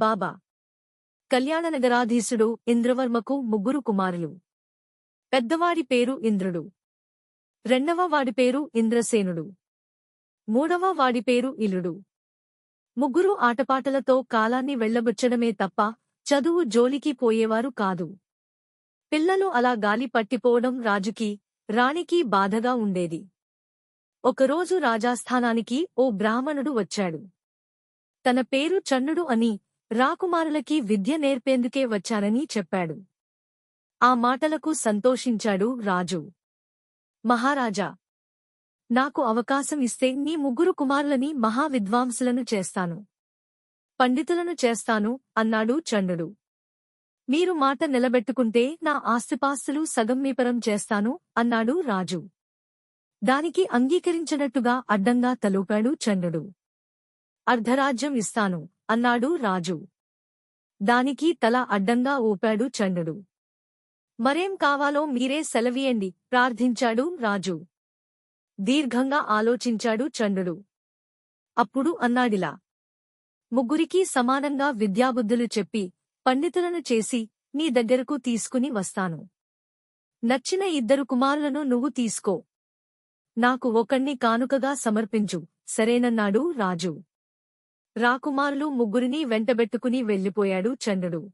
బాబా. కళ్యాణనగరాధీశుడు ఇంద్రవర్మకు ముగ్గురు కుమారులు. పెద్దవాడి పేరు ఇంద్రుడు. రెండవ వాడి పేరు ఇంద్రసేనుడు. మూడవ వాడి పేరు ఇలుడు. ముగ్గురు ఆటపాటలతో కాలాన్ని వెళ్ళబుచ్చడమే తప్ప చదువు జోలికి పోయేవారు కాదు. పిల్లలు అలా గాలి పట్టిపోవడం రాజుకి రాణికి బాధగా ఉండేది. ఒకరోజు రాజాస్థానానికి ఓ బ్రాహ్మణుడు వచ్చాడు. తన పేరు చన్నుడు అని రాకుమారులకి విద్య నేర్పేందుకే వచ్చానని చెప్పాడు. ఆ మాటలకు సంతోషించాడు రాజు. మహారాజా నాకు అవకాశం ఇస్తే నీ ముగ్గురు కుమారులని మహావిద్వాంసులను చేస్తాను. పండితులను చేస్తాను అన్నాడు చండుడు మీరు మాట నిలబెట్టుకుంటే నా ఆస్తిపాస్తులు సగం మీపరం చేస్తాను అన్నాడు రాజు. దానికి అంగీకరించినట్టుగా అడ్డంగా తలూపాడు చండుడు అర్ధరాజ్యం ఇస్తాను. అన్నాడు రాజు. దానికి తల అడ్డంగా ఊపాడు చండుడు మరేం కావాలో మీరే సెలవియండి ప్రార్థించాడు రాజు. దీర్ఘంగా ఆలోచించాడు చండుడు అప్పుడు అన్నాడిలా. ముగ్గురికీ సమానంగా విద్యాబుద్ధులు చెప్పి పండితులను చేసి నీ దగ్గరకు తీసుకుని వస్తాను. నచ్చిన ఇద్దరు కుమారులను నువ్వు తీసుకో. నాకు ఒకణ్ణి కానుకగా సమర్పించు సరేనన్నాడు రాజు. రాకుమారులు ముగ్గురినీ వెంటబెట్టుకుని వెళ్ళిపోయాడు చండుడు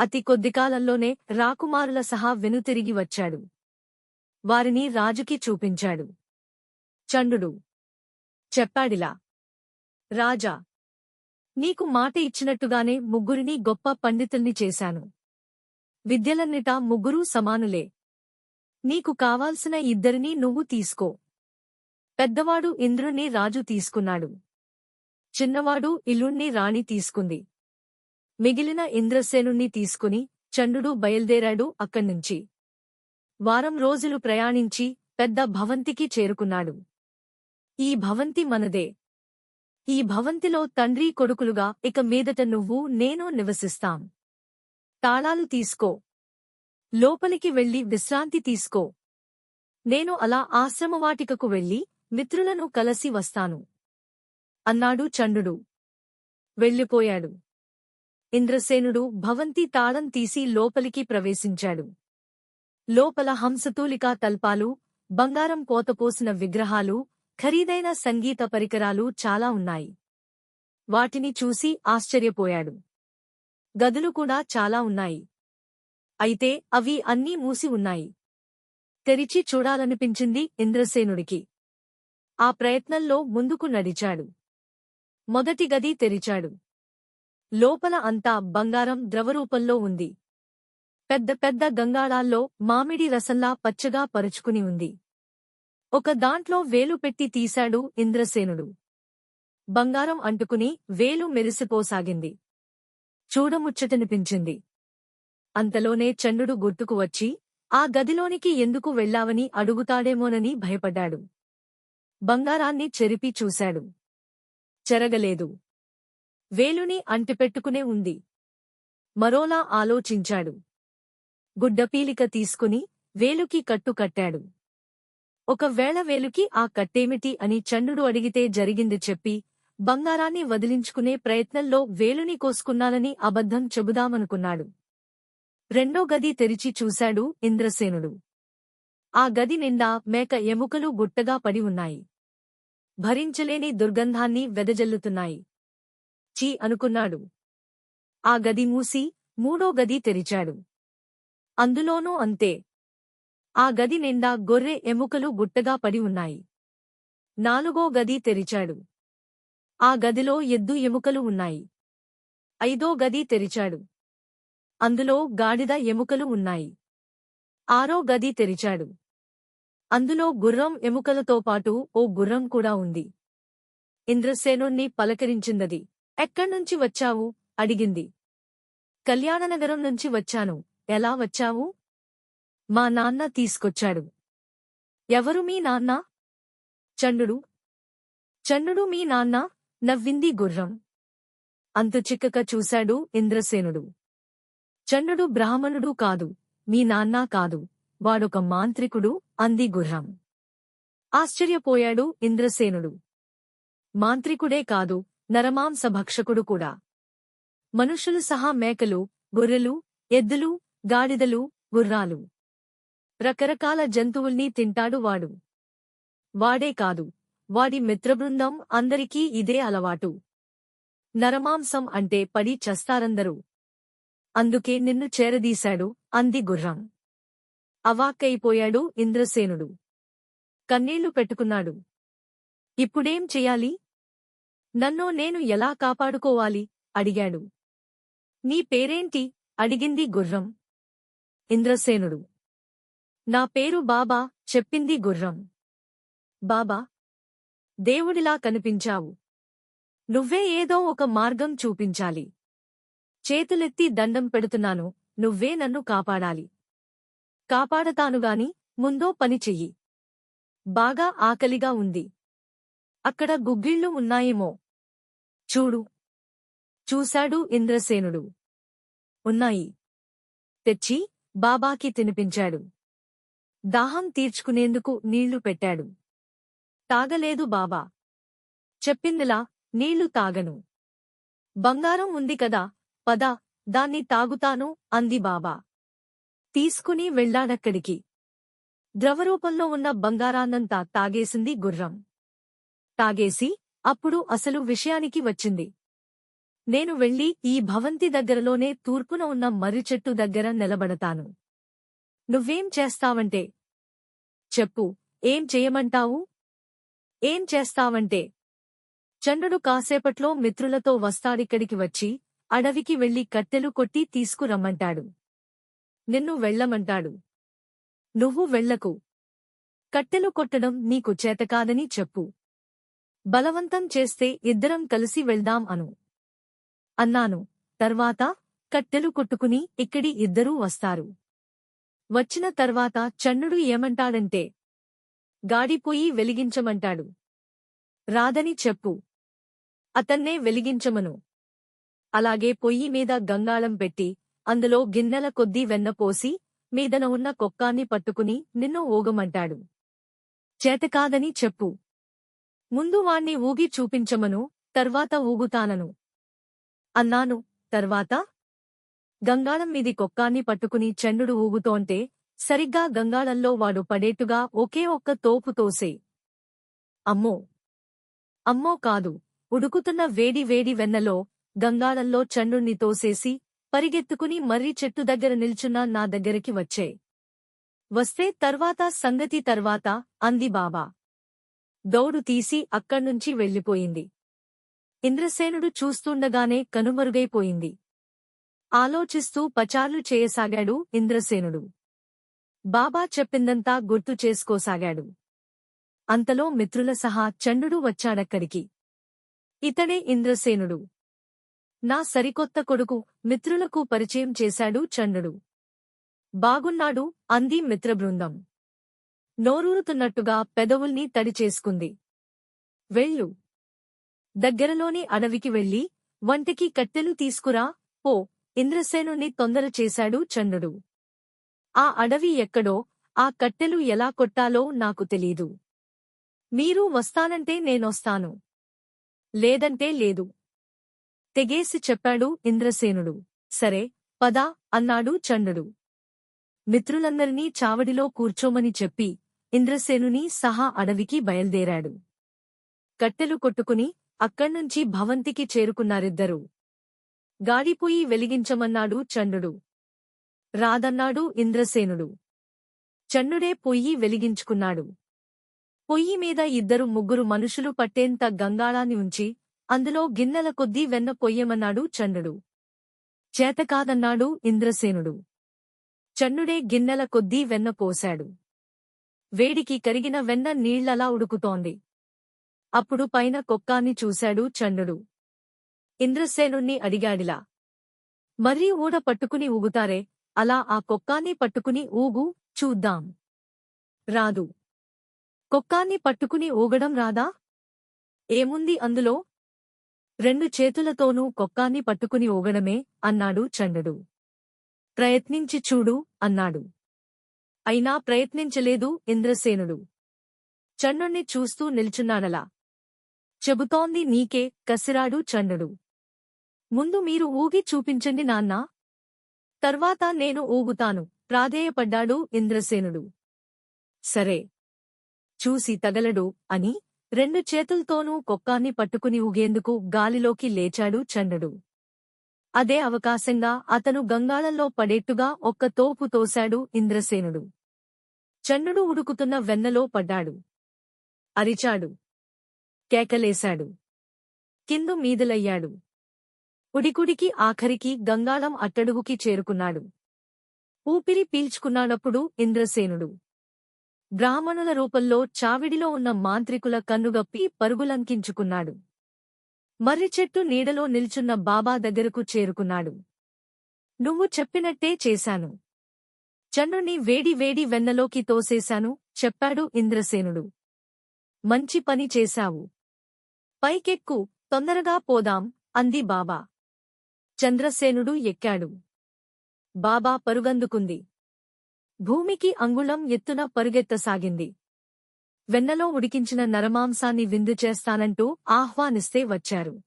అతి కొద్దికాలంలోనే రాకుమారుల సహా వెనుతిరిగి వచ్చాడు. వారిని రాజుకి చూపించాడు. చంద్రుడు. చెప్పాడిలా. రాజా. నీకు మాట ఇచ్చినట్టుగానే ముగ్గురిని గొప్ప పండితుల్ని చేశాను. విద్యలన్నిటా ముగ్గురూ సమానులే. నీకు కావాల్సిన ఇద్దరినీ నువ్వు తీసుకో. పెద్దవాడు ఇంద్రుణ్ణి రాజు తీసుకున్నాడు. చిన్నవాడు ఇల్లుణ్ణి రాణి తీసుకుంది. మిగిలిన ఇంద్రసేనుణ్ణి తీసుకుని చండుడు బయల్దేరాడు అక్కడ్నుంచి వారం రోజులు ప్రయాణించి పెద్ద భవంతికి చేరుకున్నాడు. ఈ భవంతి మనదే. ఈ భవంతిలో తండ్రి కొడుకులుగా ఇక మీదట నువ్వు నేను నివసిస్తాం. తాళాలు తీసుకో. లోపలికి వెళ్ళి విశ్రాంతి తీసుకో. నేను అలా ఆశ్రమవాటికకు వెళ్ళి మిత్రులను కలసి వస్తాను. అన్నాడు చండుడు. వెళ్ళిపోయాడు. ఇంద్రసేనుడు భవంతి తాళం తీసి లోపలికి ప్రవేశించాడు. లోపల హంసతూలికా తల్పాలు బంగారం కోతపోసిన విగ్రహాలు ఖరీదైన సంగీత పరికరాలు చాలా ఉన్నాయి. వాటిని చూసి ఆశ్చర్యపోయాడు. గదులు కూడా చాలా ఉన్నాయి. అయితే అవి అన్నీ మూసి ఉన్నాయి. తెరిచి చూడాలనిపించింది ఇంద్రసేనుడికి. ఆ ప్రయత్నంలో ముందుకు నడిచాడు. మొదటి గది తెరిచాడు. లోపల అంతా బంగారం ద్రవరూపంలో ఉంది. పెద్ద పెద్ద గంగాళాల్లో మామిడి రసంలా పచ్చగా పరుచుకుని ఉంది. ఒక దాంట్లో వేలు పెట్టి తీశాడు ఇంద్రసేనుడు. బంగారం అంటుకుని వేలు మెరిసిపోసాగింది. చూడముచ్చటనిపించింది. అంతలోనే చండుడు గుర్తుకు వచ్చి ఆ గదిలోనికి ఎందుకు వెళ్ళావని అడుగుతాడేమోనని భయపడ్డాడు. బంగారాన్ని చెరిపి చూశాడు. చెరగలేదు వేలుని అంటిపెట్టుకునే ఉంది. మరోలా ఆలోచించాడు. గుడ్డపీలిక తీసుకుని వేలుకి కట్టు కట్టాడు. ఒకవేళ వేలుకి ఆ కట్టేమిటి అని చండుడు అడిగితే జరిగింది చెప్పి బంగారాన్ని వదిలించుకునే ప్రయత్నంలో వేలుని కోసుకున్నానని అబద్ధం చెబుదామనుకున్నాడు. రెండో గది తెరిచి చూశాడు ఇంద్రసేనుడు. ఆ గది నిండా మేక ఎముకలు గుట్టగా పడి ఉన్నాయి. భరించలేని దుర్గంధాన్ని వెదజల్లుతున్నాయి. చీ అనుకున్నాడు. ఆ గది మూసి మూడో గది తెరిచాడు. అందులోనూ అంతే. ఆ గది నిండా గొర్రె ఎముకలు గుట్టగా పడి ఉన్నాయి. నాలుగో గది తెరిచాడు. ఆ గదిలో ఎద్దు ఎముకలు ఉన్నాయి. ఐదో గది తెరిచాడు. అందులో గాడిద ఎముకలు ఉన్నాయి. ఆరో గది తెరిచాడు. అందులో గుర్రం ఎముకలతో పాటు ఓ గుర్రం కూడా ఉంది. ఇంద్రసేనుణ్ణి పలకరించిందది. ఎక్కడ్నుంచి వచ్చావు? అడిగింది. కళ్యాణనగరం నుంచి వచ్చాను. ఎలా వచ్చావు? మా నాన్న తీసుకొచ్చాడు. ఎవరు మీ నాన్న? చండుడు. చండుడు మీ నాన్న? నవ్వింది గుర్రం. అంతు చిక్కక చూశాడు ఇంద్రసేనుడు. చండుడు బ్రాహ్మణుడు కాదు. మీ నాన్న కాదు. వాడొక మాంత్రికుడు అంది గుర్రం. ఆశ్చర్యపోయాడు ఇంద్రసేనుడు. మాంత్రికుడే కాదు నరమాంస భక్షకుడు కూడా. మనుషులు సహా మేకలు గొర్రెలు ఎద్దులు గాడిదలు గుర్రాలు. రకరకాల జంతువుల్ని తింటాడు వాడు. వాడే కాదు వాడి మిత్రబృందం అందరికీ ఇదే అలవాటు. నరమాంసం అంటే పడి చస్తారందరూ. అందుకే నిన్ను చేరదీశాడు అంది గుర్రం. అవాక్కైపోయాడు ఇంద్రసేనుడు. కన్నీళ్ళు పెట్టుకున్నాడు. ఇప్పుడేం చెయ్యాలి నన్ను నేను ఎలా కాపాడుకోవాలి? అడిగాడు. నీ పేరేంటి? అడిగింది గుర్రం. ఇంద్రసేనుడు. నా పేరు బాబా చెప్పింది గుర్రం. బాబా దేవుడిలా కనిపించావు. నువ్వే ఏదో ఒక మార్గం చూపించాలి. చేతులెత్తి దండం పెడుతున్నాను. నువ్వే నన్ను కాపాడాలి. కాపాడతానుగాని ముందో పని చెయ్యి. బాగా ఆకలిగా ఉంది. అక్కడ గుగ్గిళ్ళు ఉన్నాయేమో. చూడు. చూశాడు ఇంద్రసేనుడు. ఉన్నాయి. తెచ్చి బాబాకి తినిపించాడు. దాహం తీర్చుకునేందుకు నీళ్ళు పెట్టాడు. తాగలేదు బాబా. చెప్పిందిలా నీళ్ళు తాగను. బంగారం ఉంది కదా పద దాన్ని తాగుతాను అంది బాబా. తీసుకుని వెళ్ళాడక్కడికి ద్రవరూపంలో ఉన్న బంగారాన్నంతా తాగేసింది గుర్రం. తాగేసి అప్పుడు అసలు విషయానికి వచ్చింది. నేను వెళ్ళి ఈ భవంతి దగ్గరలోనే తూర్పున ఉన్న మర్రిచెట్టు దగ్గర నిలబడతాను. నువ్వేం చేస్తావంటే? చెప్పు ఏం చేయమంటావు? ఏం చేస్తావంటే? చంద్రుడు కాసేపట్లో మిత్రులతో వస్తాడిక్కడికి వచ్చి అడవికి వెళ్ళి కట్టెలు కొట్టి తీసుకురమ్మంటాడు. నిన్ను వెళ్ళమంటాడు. నువ్వు వెళ్ళకు కట్టెలు కొట్టడం నీకు చేతకాదని చెప్పు. బలవంతం చేస్తే ఇద్దరం కలిసి వెళ్దాం అను. అన్నాను. తర్వాత కట్టెలు కొట్టుకుని ఇక్కడి ఇద్దరూ వస్తారు. వచ్చిన తర్వాత చన్నుడు ఏమంటాడంటే గాడిపోయి వెలిగించమంటాడు. రాదని చెప్పు. అతన్నే వెలిగించమను. అలాగే పొయ్యి మీద గంగాళం పెట్టి అందులో గిన్నెల కొద్దీ వెన్నపోసి మీదన ఉన్న కొక్కాన్ని పట్టుకుని నిన్ను ఊగమంటాడు. చేతకాదని చెప్పు. ముందు వాణ్ణి ఊగి చూపించమను తర్వాత ఊగుతానను. అన్నాను తర్వాత? గంగాళం మీది కొక్కాన్ని పట్టుకుని చండుడు ఊగుతోంటే సరిగ్గా గంగాళంలో వాడు పడేట్టుగా ఒకే ఒక్క తోపు తోసే. అమ్మో! అమ్మో కాదు ఉడుకుతున్న వేడి వేడి వెన్నలో గంగాళంలో చండుణ్ణి తోసేసి పరిగెత్తుకుని మర్రి చెట్టు దగ్గర నిల్చున్న నా దగ్గరికి వచ్చే. వస్తే తర్వాత సంగతి తర్వాత అంది బాబా. దౌడు తీసి అక్కడ్నుంచి వెళ్ళిపోయింది. ఇంద్రసేనుడు చూస్తుండగానే కనుమరుగైపోయింది. ఆలోచిస్తూ పచార్లు చేయసాగాడు ఇంద్రసేనుడు. బాబా చెప్పిందంతా గుర్తు చేసుకోసాగాడు. అంతలో మిత్రుల సహా చండుడు వచ్చాడక్కడికి. ఇతడే ఇంద్రసేనుడు. నా సరికొత్త కొడుకు మిత్రులకు పరిచయం చేశాడు చండుడు బాగున్నాడు అంది మిత్రబృందం. నోరూరుతున్నట్టుగా పెదవుల్ని తడిచేసుకుంది వెళ్ళు. దగ్గరలోని అడవికి వెళ్ళి వంటికి కట్టెలు తీసుకురా పో. ఇంద్రసేనుణ్ణి తొందర చేశాడు చండుడు ఆ అడవి ఎక్కడో ఆ కట్టెలు ఎలా కొట్టాలో నాకు తెలీదు. మీరు వస్తానంటే నేనొస్తాను. లేదంటే లేదు. తెగేసి చెప్పాడు ఇంద్రసేనుడు. సరే పద అన్నాడు చండుడు మిత్రులందరినీ చావడిలో కూర్చోమని చెప్పి ఇంద్రసేనుని సహా అడవికి బయల్దేరాడు. కట్టెలు కొట్టుకుని అక్కడ్నుంచి భవంతికి చేరుకున్నారిద్దరూ. గాడిపోయి వెలిగించమన్నాడు చండుడు రాదన్నాడు ఇంద్రసేనుడు. చండుడే పొయ్యి వెలిగించుకున్నాడు. పొయ్యి మీద ఇద్దరు ముగ్గురు మనుషులు పట్టేంత గంగాళాన్ని ఉంచి అందులో గిన్నెల కొద్దీ వెన్న పొయ్యమన్నాడు చండుడు చేతకాదన్నాడు ఇంద్రసేనుడు. చన్నుడే గిన్నెల కొద్దీ వెన్న పోశాడు. వేడికి కరిగిన వెన్న నీళ్ళలా ఉడుకుతోంది. అప్పుడు పైన కొక్కాన్ని చూశాడు చండుడు ఇంద్రసేనుణ్ణి అడిగాడిలా. మరీ ఊడ పట్టుకుని ఊగుతారే? అలా ఆ కొక్కాన్ని పట్టుకుని ఊగు చూద్దాం. రాదు. కొక్కాన్ని పట్టుకుని ఊగడం రాదా? ఏముంది అందులో? రెండు చేతులతోనూ కొక్కాన్ని పట్టుకుని ఊగడమే అన్నాడు చండుడు ప్రయత్నించి చూడు అన్నాడు. అయినా ప్రయత్నించలేదు ఇంద్రసేనుడు. చండుణ్ణి చూస్తూ నిల్చున్నాడలా. చెబుతోంది నీకే కసిరాడు చండుడు ముందు మీరు ఊగి చూపించండి నాన్నా. తర్వాత నేను ఊగుతాను ప్రాధేయపడ్డాడు ఇంద్రసేనుడు. సరే. చూసి తగలడు అని రెండు చేతుల్తోనూ కొక్కాన్ని పట్టుకుని ఊగేందుకు గాలిలోకి లేచాడు చండుడు అదే అవకాశంగా అతను గంగాళంలో పడేట్టుగా ఒక్క తోపు తోశాడు ఇంద్రసేనుడు. చండుడు ఉడుకుతున్న వెన్నలో పడ్డాడు. అరిచాడు. కేకలేశాడు. కిందు మీదలయ్యాడు. ఉడికుడికి ఆఖరికి గంగాళం అట్టడుగుకి చేరుకున్నాడు. ఊపిరి పీల్చుకున్నాడప్పుడు ఇంద్రసేనుడు బ్రాహ్మణుల రూపంలో చావిడిలో ఉన్న మాంత్రికుల కన్నుగప్పి పరుగులంకించుకున్నాడు. మర్రిచెట్టు నీడలో నిల్చున్న బాబా దగ్గరకు చేరుకున్నాడు. నువ్వు చెప్పినట్టే చేశాను. చన్నుని వేడి వేడి వెన్నలోకి తోసేశాను చెప్పాడు ఇంద్రసేనుడు. మంచి పని చేశావు. పైకెక్కు తొందరగా పోదాం అంది బాబా. చంద్రసేనుడు ఎక్కాడు. బాబా పరుగందుకుంది. భూమికి అంగుళం ఎత్తున పరుగెత్తసాగింది. వెన్నలో ఉడికించిన నరమాంసాన్ని విందు చేస్తానంటూ ఆహ్వానిస్తే వచ్చారు.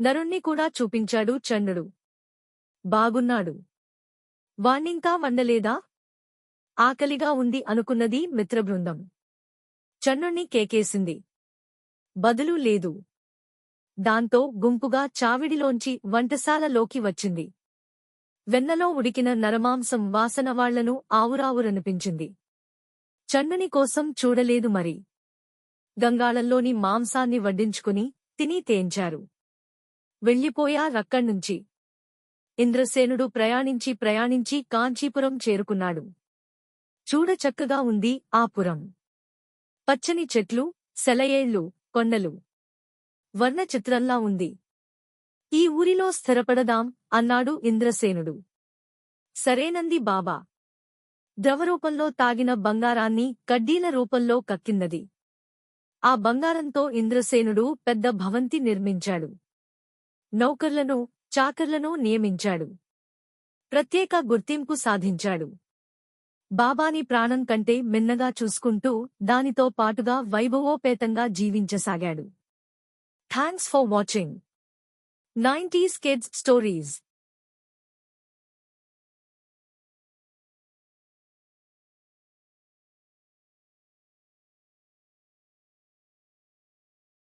నరుణ్ణి కూడా చూపించాడు చండుడు బాగున్నాడు. వాణ్ణింకా మండలేదా ఆకలిగా ఉంది అనుకున్నది మిత్రబృందం. చన్నుణ్ణి కేకేసింది. బదులు లేదు. దాంతో గుంపుగా చావిడిలోంచి వంటశాలలోకి వచ్చింది. వెన్నలో ఉడికిన నరమాంసం వాసన వాళ్ళను ఆవురావురనిపించింది. చన్నుని కోసం చూడలేదు మరి. గంగాళంలోని మాంసాన్ని వడ్డించుకుని తిని తేంచారు. వెళ్ళిపోయా రక్కణ్నుంచి ఇంద్రసేనుడు ప్రయాణించి ప్రయాణించి కాంచీపురం చేరుకున్నాడు. చూడచక్కగా ఉంది ఆ పురం. పచ్చని చెట్లు సెలయేళ్ళు కొండలు. వర్ణచిత్రంలా ఉంది. ఈ ఊరిలో స్థిరపడదాం అన్నాడు ఇంద్రసేనుడు. సరేనంది బాబా. ద్రవరూపంలో తాగిన బంగారాన్ని కడ్డీల రూపంలో కక్కిందది. ఆ బంగారంతో ఇంద్రసేనుడు పెద్ద భవంతి నిర్మించాడు. నౌకర్లను చాకర్లను నియమించాడు. ప్రత్యేక గుర్తింపు సాధించాడు. బాబాని ప్రాణం కంటే మిన్నగా చూసుకుంటూ దానితో పాటుగా వైభవోపేతంగా జీవించసాగాడు. Thanks for watching. 90s Kids Stories.